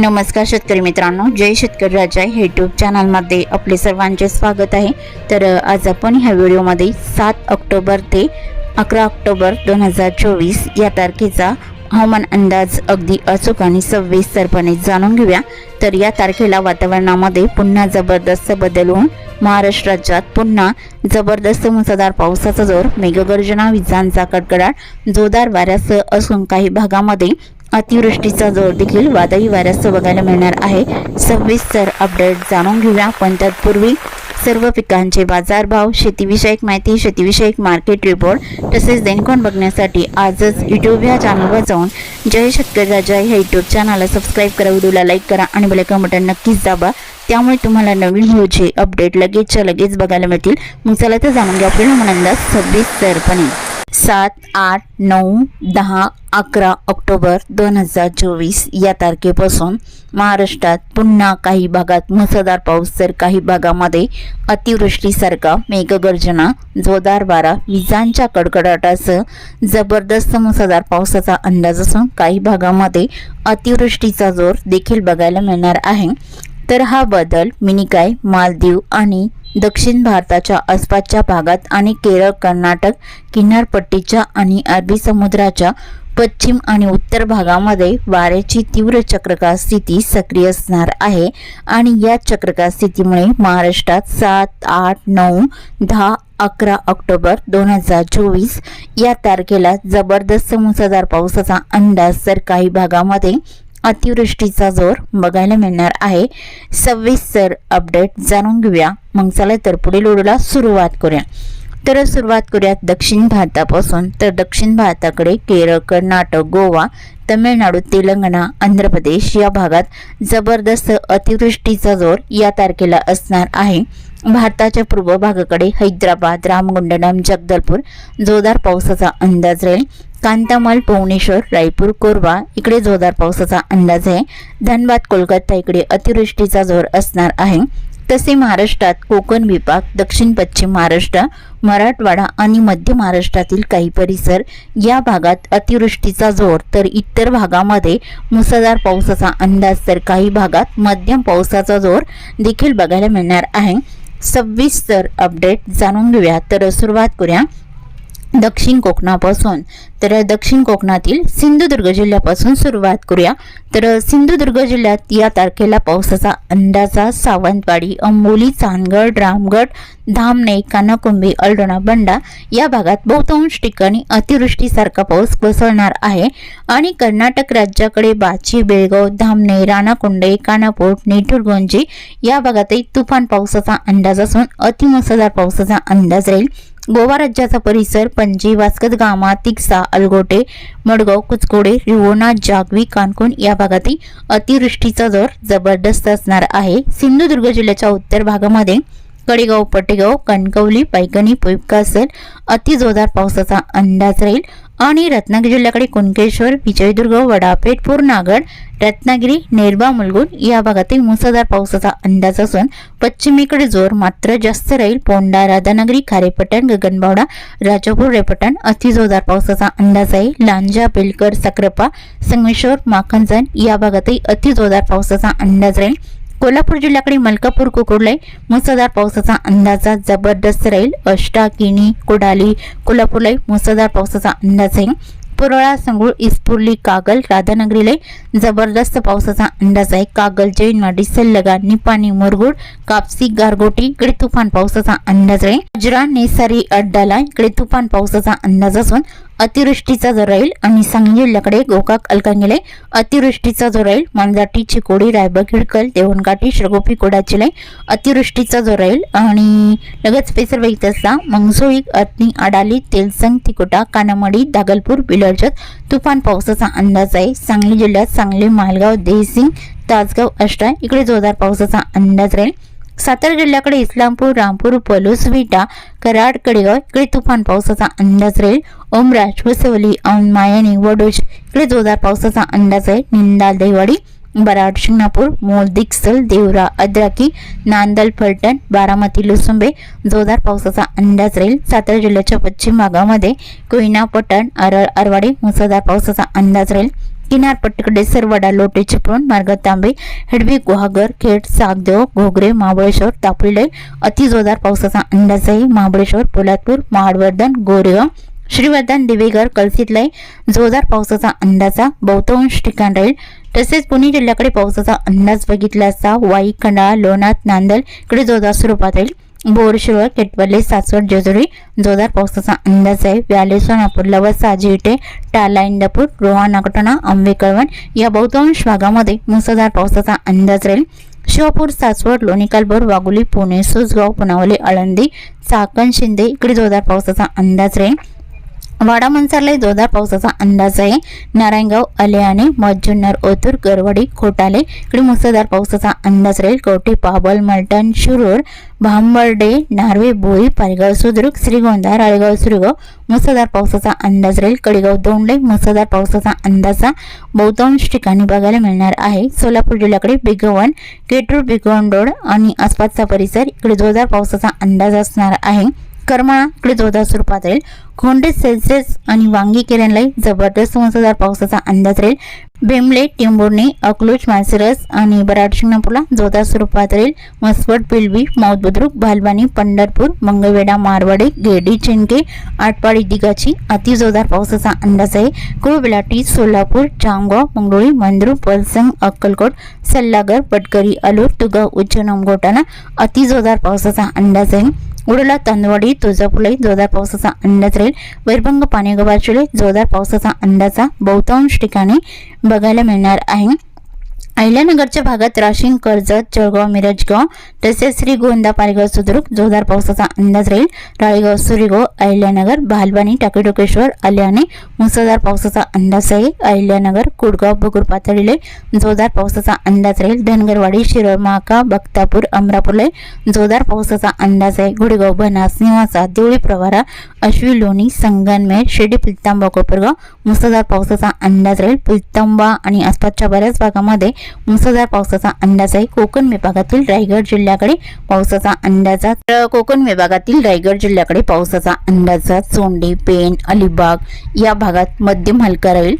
नमस्कार शेतकरी मित्रांनो जय शेतकरी राजा हे यूट्यूब चॅनलमध्ये आपले सर्वांचे स्वागत आहे. तर आज आपण ह्या व्हिडिओमध्ये सात ऑक्टोबर ते अकरा ऑक्टोबर दोन हजार चोवीस या तारखेचा हवामान अंदाज अगदी अचूक आणि सविस्तरपणे जाणून घेऊया. तर या तारखेला वातावरणामध्ये पुन्हा जबरदस्त बदल होऊन महाराष्ट्र राज्यात पुन्हा जबरदस्त मुसळधार पावसाचा जोर मेघगर्जना विजांचा कडकडाट जोरदार वाऱ्यासह असून काही भागामध्ये अतिवृष्टीचा जोर देखील वादळी वाऱ्यासह बघायला मिळणार आहे. सविस्तर अपडेट जाणून घेऊया. पण तत्पूर्वी सर्व पिकांचे बाजारभाव शेतीविषयक माहिती शेतीविषयक मार्केट रिपोर्ट तसेच देणकोण बघण्यासाठी आजच यूट्यूब या चॅनलवर जाऊन जय शेतकरी राजा ह्या यूट्यूब चॅनलला सबस्क्राईब करा व्हिडिओला लाईक करा आणि बेलायकन बटन नक्कीच दाबा. त्यामुळे तुम्हाला नवीन व्हिडिओचे अपडेट लगेचच्या लगेच बघायला मिळतील. मग चला तर जाणून घ्या. आपल्याला म्हणंदा सविस्तरपणे सात आठ नऊ दहा अकरा ऑक्टोबर दोन हजार चोवीस या तारखेपासून महाराष्ट्रात पुन्हा काही भागात मुसळधार पाऊस तर काही भागामध्ये अतिवृष्टीसारखा मेघगर्जना जोरदार वारा विजांच्या कडकडाटासह जबरदस्त मुसळधार पावसाचा अंदाज असून काही भागामध्ये अतिवृष्टीचा जोर देखील बघायला मिळणार आहे. तर हा बदल मिनिकाय मालदीव आणि दक्षिण भारताच्या आसपासच्या भागात आणि केरळ कर्नाटक किनारपट्टीच्या आणि अरबी समुद्राच्या पश्चिम आणि उत्तर भागामध्ये वाऱ्याची तीव्र चक्रकार स्थिती सक्रिय असणार आहे आणि या चक्रकार स्थितीमुळे महाराष्ट्रात सात आठ नऊ दहा अकरा ऑक्टोबर दोन हजार चोवीस या तारखेला जबरदस्त मुसळधार पावसाचा अंदाज तर काही भागामध्ये अतिवृष्टीचा जोर बघायला मिळणार आहे. सविस्तर अपडेट जाणून घेऊया. मग चला तर पुढील व्हिडिओला सुरुवात करूया. तर सुरुवात करूयात दक्षिण भारतापासून. तर दक्षिण भारताकडे केरळ कर्नाटक गोवा तमिळनाडू तेलंगणा आंध्र प्रदेश या भागात जबरदस्त अतिवृष्टीचा जोर या तारखेला असणार आहे. भारताच्या पूर्व भागाकडे हैदराबाद रामगुंडनम जगदलपूर जोरदार पावसाचा अंदाज राहील. कांतामाल भुवनेश्वर रायपूर कोरबा इकडे जोरदार पावसाचा अंदाज आहे. धनबाद कोलकाता इकडे अतिवृष्टीचा जोर असणार आहे. तसे महाराष्ट्रात कोकण विभाग दक्षिण पश्चिम महाराष्ट्र मराठवाडा आणि मध्य महाराष्ट्रातील काही परिसर या भागात अतिवृष्टीचा जोर तर इतर भागामध्ये मुसळधार पावसाचा अंदाज तर काही भागात मध्यम पावसाचा जोर देखील बघायला मिळणार आहे. सव्वीस तर अपडेट जाणून घेऊया. तर सुरुवात करूया. दक्षिण कोकणापासून. तर दक्षिण कोकणातील सिंधुदुर्ग जिल्ह्यापासून सुरुवात करूया. तर सिंधुदुर्ग जिल्ह्यात या तारखेला पावसाचा अंदाजा सावंतवाडी अंबोली चांदगड रामगड धामणे कानाकुंबी अल्डोणा बंडा या भागात बहुतांश ठिकाणी अतिवृष्टीसारखा पाऊस कोसळणार आहे. आणि कर्नाटक राज्याकडे बाची बेळगाव धामणे राणाकुंडे कानापूर नेठुरगोंजी या भागातही तुफान पावसाचा अंदाज असून अतिमुसळधार पावसाचा अंदाज राहील. गोवा राज्याचा परिसर पणजी वास्कत गामा तिक्सा अलगोटे मडगाव कुचकोडे रिवोना जागवी कानकुन या भागातही अतिवृष्टीचा जोर जबरदस्त असणार आहे. सिंधुदुर्ग जिल्ह्याच्या उत्तर भागामध्ये कडेगाव पटेगाव कणकवली पैगणी पुपकासर अतिजोरदार पावसाचा अंदाज राहील. आणि रत्नागिरी जिल्ह्याकडे कुणकेश्वर विजयदुर्ग वडापेठ पूर्णागड रत्नागिरी नेरबा मुलगुड या भागातील मुसळधार पावसाचा अंदाज असून पश्चिमेकडे जोर मात्र जास्त राहील. पोंडा राधानगरी खारेपटण गगनबावडा राजापूर रेपटण अतिजोरदार पावसाचा अंदाज आहे. लांजा बेलकर सक्रापा संगमेश्वर माखनजण या भागातही अतिजोरदार पावसाचा अंदाज राहील. कोल्हापूर जिल्ह्याकडे मलकापूर कुकुर्ले मुसळधार पावसाचा अंदाजा जबरदस्त राहील अष्टा किणी कोडाली कोल्हापूरला मुसळधार पावसाचा अंदाज आहे. पुरळा संगूळ इस्पुर्ली कागल राधानगरीला जबरदस्त पावसाचा अंदाज आहे. कागल जैनवाडी सल्लगा निपाणी मुरगुड कापसी गारगोटी इकडे तुफान पावसाचा अंदाज आहे. अजरा नेसारी अड्डाला इकडे तुफान पावसाचा अंदाज असून अतिवृष्टीचा जो राहील आणि सांगली जिल्ह्याकडे गोकाक अलकांगेले अतिवृष्टीचा जो राहील मांजाटी चिकोडी रायबग हिडकल देवणकाठी श्रगोपी कोडाचिले अतिवृष्टीचा जो राहील आणि लगेच पेसर असला मंगसोळी अत्नी आडाली तेलसंग तिकोटा कानामडी दागलपूर बिलर्जत तुफान पावसाचा अंदाज आहे. सांगली जिल्ह्यात सांगली मालगाव देहसिंग तासगाव अष्टा इकडे जोरदार पावसाचा अंदाज राहील. सातारा जिल्ह्याकडे इस्लामपूर रामपूर पलूस विटा कराड कडेगाव इकडे तुफान पावसाचा अंदाज राहील. ओमराज वसवली औन मायानी वडोज इकडे जोरदार पावसाचा अंदाज आहे. निंदा देवाडी बराड शिंगणापूर मोल दिक्सल देवरा अद्राकी नांदल फलटण बारामती लुसुंबे जोरदार पावसाचा अंदाज राहील. सातारा जिल्ह्याच्या पश्चिम भागामध्ये कोयना पटण अरळ अरवाडी मुसळधार पावसाचा अंदाज राहील. किनारपट्टीकडे सरवाडा लोटे चिपळूण मार्ग तांबे हेडवी गुहागर खेड सागदेव घोगरे महाबळेश्वर दापोली अतिजोरदार पावसाचा अंदाजही महाबळेश्वर पोलादपूर महाडवर्धन गोरेगाव श्रीवर्धन दिवेगर कलसीतलय जोरदार पावसाचा अंदाजा बहुतांश ठिकाण राहील. तसेच पुणे जिल्ह्याकडे पावसाचा अंदाज बघितला असता वाई खंडाळा लोणात नांदल इकडे जोरदार स्वरूपात राहील. बोरशिरोळ केटवली सासवड जेजुरी जोरदार पावसाचा अंदाज आहे. व्याले सोनापूर लवसा जिटे टाला इंदापूर रोहा नागटणा आंबे कळवण या बहुतांश भागामध्ये मुसळधार पावसाचा अंदाज राहील. शिवापूर सासवड लोणी कालभोर वाघोली पुणे सुसगाव पुनावली आळंदी चाकण शिंदे इकडे जोरदार पावसाचा अंदाज राहील. वाडा मनसरला जोरदार पावसाचा अंदाज आहे. नारायणगाव अलियाणे मज्जुन्नर ओतूर गरवडी खोटाले इकडे मुसळधार पावसाचा अंदाज राहील. कवठे पाबल मलटण शिरूर भांबर्डे नार्वे भोई पालगाव सुद्रुक श्रीगोंदा राळेगाव सुरगाव मुसळधार पावसाचा अंदाज राहील. कडेगाव दोंडे मुसळधार पावसाचा अंदाजा बहुतांश ठिकाणी बघायला मिळणार आहे. सोलापूर जिल्ह्याकडे बिगवण केटूर बिगवण रोड आणि आसपासचा परिसर इकडे जोरदार पावसाचा अंदाज असणार आहे. करमाळा इकडे जोरदार स्वरूपात राहील. खोंडे सेल्सिअस आणि वांगी किरणलाही जबरदस्त मुसळधार पावसाचा अंदाज राहील. बेंबले टिंबुर्णी अकलूज माळशिरस आणि बराड शिंगणापूरला जोरदार स्वरूपात राहील. मसवट पिलवी मौत बुद्रुक भालबानी पंढरपूर मंगळवेढा मारवाडी गेडी चिंके आटपाडी दिगाची अतिजोरदार पावसाचा अंदाज आहे. कुळबिलाटी सोलापूर जामगाव मंगळुळी मंद्रू पलसंग अक्कलकोट सल्लागर पटकरी अलूर तुगाव उच्च घोटाला अतिजोरदार पावसाचा अंदाज आहे. उडला तांदवाडी तुळजापुले जोरदार पावसाचा अंदाज राहील वैरभंग पाणेगावाचुले जोरदार पावसाचा अंदाजा बहुतांश ठिकाणी बघायला मिळणार आहे अहिल्यानगरच्या भागात राशीन कर्जत जळगाव मिरजगाव तसेच श्री गोंदा पारगाव सुद्रुक जोरदार पावसाचा अंदाज राहील. राळेगाव सुरेगाव अहिल्यानगर भालबानी टाकेटोकेश्वर आल्याने मुसळधार पावसाचा अंदाज आहे अहिल्यानगर कुडगाव बगूर पातळीले जोरदार पावसाचा अंदाज राहील. धनगरवाडी शिरोळ महाका बक्तापूर अमरापूरले जोरदार पावसाचा अंदाज आहे. गुडगाव बनास निवासा देवळी प्रवारा अश्वी लोणी संगनमेर शिर्डी पुलतांबा कोपरगाव मुसळधार पावसाचा अंदाज राहील. पुलतांबा आणि आसपासच्या बऱ्याच भागामध्ये मुसळधार पावसाचा अंदाज आहे. कोकण विभागातील रायगड जिल्ह्याकडे पावसाचा अंदाज तर कोकण विभागातील रायगड जिल्ह्याकडे पावसाचा अंदाज चोंडे पेण अलिबाग या भागात मध्यम हलका राहील.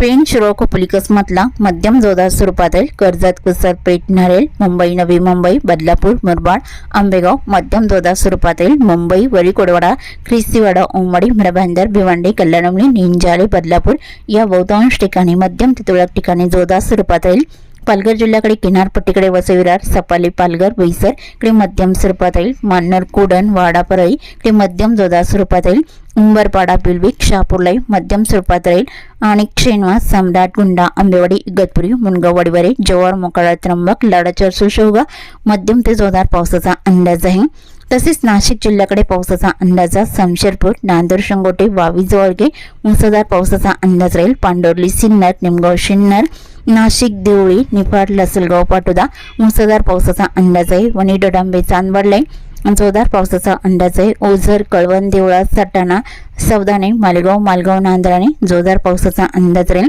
पेण शिरोळ खोपोली कसमतला मध्यम जोरदार स्वरूपात राहील. कर्जत कुसर पेठ नरेल मुंबई नवी मुंबई बदलापूर मुरबाड आंबेगाव मध्यम जोरदार स्वरूपात राहील. मुंबई वरीकोडवाडा ख्रिस्तीवाडा उमडी मरभांदर भिवंडी कल्याणमली निंजाळे बदलापूर या बहुतांश ठिकाणी मध्यम ते तुरळक ठिकाणी जोरदार स्वरूपात राहील. पालघर जिल्ह्याकडे किनारपट्टीकडे वसविरार सपाली पालघर बोईसर इकडे मध्यम स्वरूपात राहील मान्नर कुडण वाडा परळी इकडे मध्यम जोरदार स्वरूपात येईल उंबरपाडा पिलविक शहापूरलाई मध्यम स्वरूपात राहील आणि श्रीनिवास सम्राट गुंडा आंबेवाडी इगतपुरी मुनगाव वडीवरे जव्हार मोकाळा त्र्यंबक लाडाचर सुशोगा मध्यम ते जोरदार पावसाचा अंदाज आहे. तसेच नाशिक जिल्ह्याकडे पावसाचा अंदाज समशेरपूर नांदूर शंगोटे वावी जवळगे मुसळधार पावसाचा अंदाज राहील. पांडोर्ली सिन्नर निमगाव शिन्नर नाशिक देवळी निफाड लसलगाव पाटोदा मुसळधार पावसाचा अंदाज आहे. वणी डोडांबे चांदवडले जोरदार पावसाचा अंदाज आहे. ओझर कळवण देवळा सटाणा सौदाने मालेगाव मालगाव नांदराणे जोरदार पावसाचा अंदाज राहील.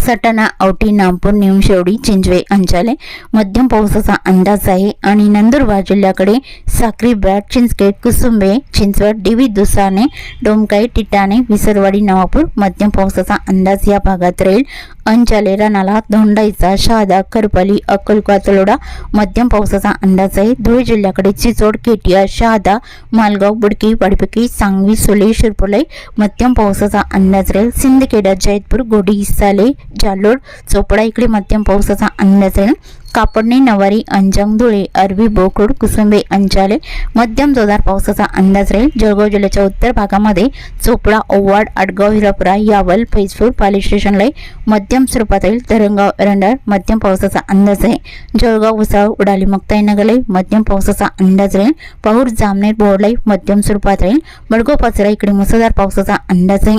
सटाणा औटी नामपूर निमशेवडी चिंचवे अंचाले मध्यम पावसाचा अंदाज आहे. आणि नंदुरबार जिल्ह्याकडे साक्री ब्रॅड चिंचखेड कुसुंबे चिंचवड डिवी दुसाने डोमकाई टिटाणे विसरवाडी नवापूर मध्यम पावसाचा अंदाज या भागात राहील. अंचाले रानाला धोंडाईचा शहादा करपाली अक्कलका तलोडा मध्यम पावसाचा अंदाज आहे. धुळे जिल्ह्याकडे चिचोड केटिया शहादा मालगाव बुडकी वाडपिकी सांगवी सोले शिरपोलाई मध्यम पावसाचा अंदाज राहील. सिंदखेडा जैतपूर गोडी साले जालोड चोपडा इकडे मध्यम पावसाचा अंदाज राहील. कापडणे नवारी अंजंग धुळे अरबी बोकरूड कुसुंबे अंचाले मध्यम जोरदार पावसाचा अंदाज राहील. जळगाव जिल्ह्याच्या उत्तर भागामध्ये चोपडा ओवाड आडगाव हिरापुरा यावल फैजपूर पाली स्टेशनला मध्यम स्वरूपात राहील. तरंगाव एरंडार मध्यम पावसाचा अंदाज आहे. जळगाव उसाळ उडाली मुक्ताईनगरलाई मध्यम पावसाचा अंदाज राहील. पाऊर जामनेर बोर्डलाई मध्यम स्वरूपात राहील. बडगाव पाचरा इकडे मुसळधार पावसाचा अंदाज आहे.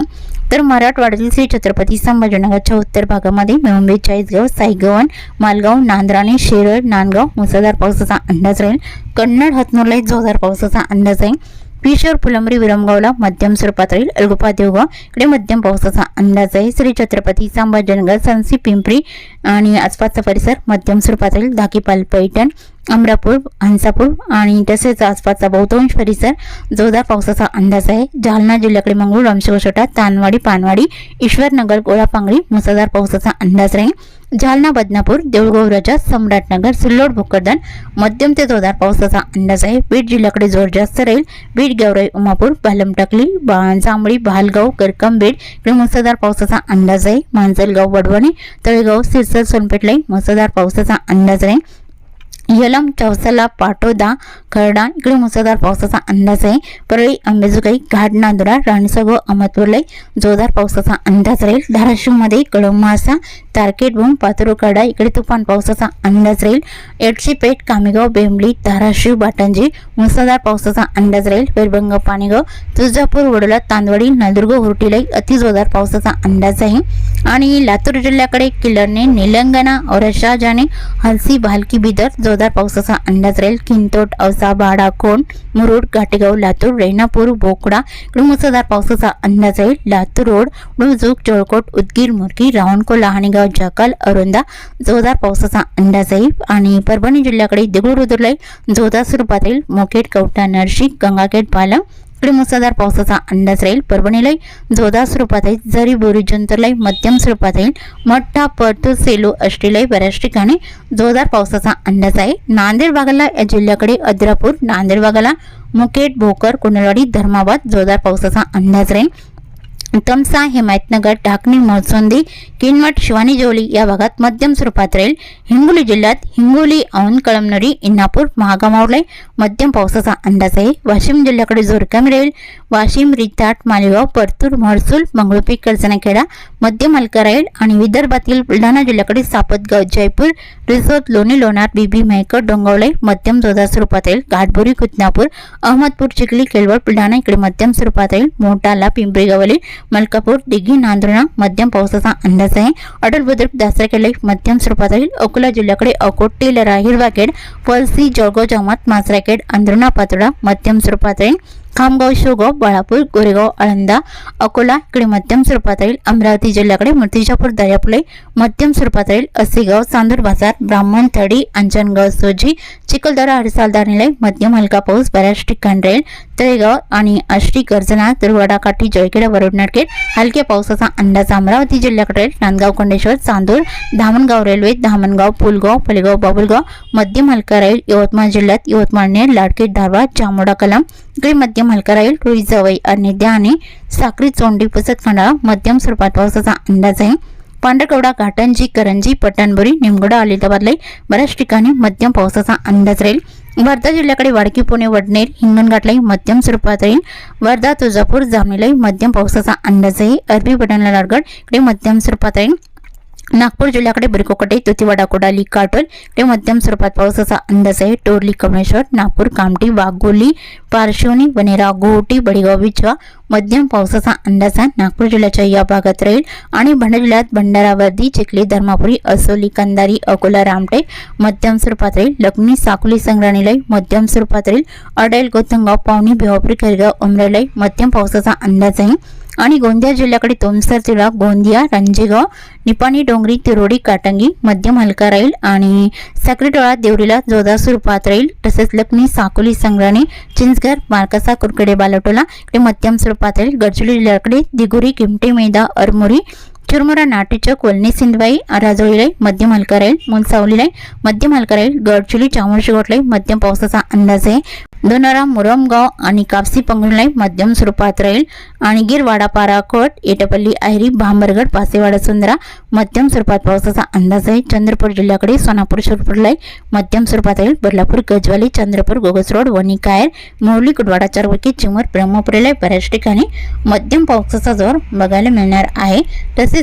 तर मराठवाड्यातील श्री छत्रपती संभाजीनगरच्या उत्तर भागामध्ये मुंबई चाळीसगाव साईगवन मालगाव नांद्राणे शेरळ नांदगाव मुसळधार पावसाचा अंदाज राहील. कन्नड हतनूरला जोरदार पावसाचा अंदाज आहे. पिशोर फुलंबरी विरमगावला मध्यम स्वरूपात राहील. अळगोपा देवगाव इकडे मध्यम पावसाचा अंदाज आहे. श्री छत्रपती संभाजीनगर संसी पिंपरी आणि आसपासचा परिसर मध्यम स्वरूपात राहील. धाकीपाल पैठण अमरापूर हंसापूर आणि तसेच आसपासचा बहुतांश परिसर जोरदार पावसाचा अंदाज आहे. जालना जिल्ह्याकडे मंगळूर रामशिवछोटा तानवाडी पानवाडी ईश्वरनगर गोळापांगरी मुसळधार पावसाचा अंदाज राहील. जालना बदनापूर देऊळगोव्राजा सम्राटनगर सिल्लोड भोकरदन मध्यम ते जोरदार पावसाचा अंदाज आहे. बीड जिल्ह्याकडे जोर जास्त राहील. बीड गेवराई उमापूर बालमटकली बा जांभळी भालगाव करकम बीड इकडे मुसळधार पावसाचा अंदाज आहे. मांजलगाव वडवणी तळेगाव सिरसर सोनपेठलाही मुसळधार पावसाचा अंदाज राहील. यलम चौसला पाटोदा खरडा इकडे मुसळधार पावसाचा अंदाज आहे. परळी अंबेजोगाई घाट नांदुरा राणसगो अहमदपूरलाई जोरदार पावसाचा अंदाज राहील. धाराशिवमध्ये कळमासा तारकेट भूम पातुरुकडा इकडे तुफान पावसाचा अंदाज राहील. एडशी पेठ कामेगाव बेंबली धाराशिव बाटंजी मुसळधार पावसाचा अंदाज राहील. वेरबंग पाणीगाव तुळजापूर वडोला तांदवडी नळदुर्ग हुरटीलाई अति जोरदार पावसाचा अंदाज आहे. आणि लातूर जिल्ह्याकडे किल्लरने निलंगणा औरषा जाणे हलसी भालकी बिदर जोरदार पावसाचा अंदाज राहील. किंतोट औस बाडा कोण? मुरुड घाटेगाव लातूर रेणापूर बोकडा इकडे मुसळधार पावसाचा अंदाज आहे. लातूर रोड डुळजूक जळकोट उदगीर मुरगी रावणको लहाणेगाव जाकाल अरुंदा जोरदार पावसाचा अंदाज आहे. आणि परभणी जिल्ह्याकडे दिगुळ रुदुरलाई जोरदार स्वरूपात राहील मोकेट कवठा नरशी गंगाखेड पालम इकडे मुसळधार पावसाचा अंदाज राहील. परभणीलाही जोरदार स्वरूपात आहे. जरी बोरी मध्यम स्वरूपात येईल मठ्ठा परतूर सेलू अष्टीलाही बऱ्याच ठिकाणी जोरदार पावसाचा अंदाज आहे. नांदेड भागाला या जिल्ह्याकडे अद्रापूर नांदेड भागाला मुकेट भोकर कुंडलवाडी धर्माबाद जोरदार पावसाचा अंदाज राहील. तमसा हिमायतनगर ढाकणी मोरसोंदी किनवट शिवानी जोली या भागात मध्यम स्वरूपात राहील. हिंगोली जिल्ह्यात हिंगोली औंध कळमनुरी इंदापूर महागामावले मध्यम पावसाचा अंदाज आहे. वाशिम जिल्ह्याकडे जोर कमी राहील. वाशिम रिताट मालेगाव परतूर महसूल मंगळुपी कर्जनाखेडा मध्यम हलका राहील आणि विदर्भातील बुलढाणा जिल्ह्याकडे सापतगाव जयपूर रिसोद लोणी लोणार बीबी मेहकर डोंगवले मध्यम जोरदार स्वरूपात राहील. घाटबोरी कुतनापूर अहमदपूर चिखली केळवड बुलढाणा इकडे मध्यम स्वरूपात राहील. मोटाला पिंपरी गवली मलकापूर दिघी नांदुर्णा मध्यम पावसाचा अंदाज आहे. अटल बुद्रुक दासरकेले मध्यम स्वरूपात राहील अकोला जिल्ह्याकडे अकोट टेलरा हिरवाखेड पळसी जळगाव जमात मासराखेड अंधरुणा पातोडा मध्यम स्वरूपात राहील खामगाव शोगाव बाळापूर गोरेगाव आळंदा अकोला इकडे मध्यम स्वरूपात राहील. अमरावती जिल्ह्याकडे मूर्तिजापूर दर्यापुले मध्यम स्वरूपात राहील. असेगाव चांदूर बाजार ब्राह्मण थडी अंजनगाव सोजी चिखलदरा हडसालदार निलय मध्यम हलका पाऊस बऱ्याच ठिकाणी राहील. तळेगाव आणि आष्टी गर्जना तर वडाकाठी जळखेडा वरोडनाटकेड हलक्या पावसाचा अंदाज अमरावती जिल्ह्याकडे नांदगाव कोंडेश्वर चांदूर धामणगाव रेल्वे धामणगाव पुलगाव फलेगाव बाबुलगाव मध्यम हलका राहील यवतमाळ जिल्ह्यात यवतमाळ नेर लाडकेट धारवाड जामोडा कलाम इकडे मध्यम हलका राहील रुईजवई जवई अन्यद्या आणि साक्री चोंडी पुसत खंडाळा मध्यम स्वरूपात पावसाचा अंदाज आहे. पांढरकवडा घाटंजी करंजी पट्टणबुरी निमगोडा अलिदाबादलाही बऱ्याच ठिकाणी मध्यम पावसाचा अंदाज राहील. वर्धा जिल्ह्याकडे वाडकी पुणे वडनेर हिंगणघाटलाही मध्यम स्वरूपात राहील. वर्धा तुळजापूर जामणीलाही मध्यम पावसाचा अंदाज आहे. अरबी पटणला लाडगड इकडे मध्यम स्वरूपात राहील. नागपूर जिल्ह्याकडे बिरकोकटे तुतीवाडा कोडाली काटोल ते मध्यम स्वरूपात पावसाचा अंदाज आहे. टोरली कमळेश्वर नागपूर कामठी वाघोली पारशिवनी वनेरा गोहटी बडीगाव विचवा मध्यम पावसाचा अंदाज आहे. नागपूर जिल्ह्याच्या या भागात राहील आणि भंडारा जिल्ह्यात भंडारावर्दी चिखली धर्मापुरी असोली कंदारी अकोला रामटेक मध्यम स्वरूपात राहील. लक्ष्मी साकुली संग्रहालय मध्यम स्वरूपात राहील. अडेल गोतंगाव पावणी भिवापुरी खरगाव उमरालय मध्यम पावसाचा अंदाज आहे. आणि गोंदिया जिल्ह्याकडे तोमसर तिळा गोंदिया रंजेगाव निपाणी डोंगरी तिरोडी काटंगी मध्यम हलका राहील आणि साक्रीटोळा देवरीला जोरदार स्वरूपात राहील. तसेच लक्ष्मी साकोली संग्राणी चिंचघर मार्कसा कुरकडे बालटोला इकडे मध्यम स्वरूपात राहील. गडचिरोली जिल्ह्याकडे दिगुरी किमटे मैदा अरमुरी चुरमुरा नाटेचक कोलनी सिंधवाई राजोळीलाई मध्यम हलका राहील मुलसावलीलाई मध्यम हलका राहील गडचिली चामोर्शी गोटलाई मध्यम पावसाचा अंदाज आहे. दोनारा मुरमगाव आणि कापसी पंगुळलाई मध्यम स्वरूपात राहील आणि गिरवाडा पाराकोट एटपल्ली आयरी भांबरगड पासेवाडा सुंदरा मध्यम स्वरूपात पावसाचा अंदाज आहे. चंद्रपूर जिल्ह्याकडे सोनापूर शिरपूरलाई मध्यम स्वरूपात राहील बदलापूर गजवाली चंद्रपूर गोगस रोड वणी कायर मोरली कुडवाडा चारवकी चिमूर ब्रह्मपुरीला बऱ्याच ठिकाणी. मध्यम पावसाचा जोर बघायला मिळणार आहे. तसेच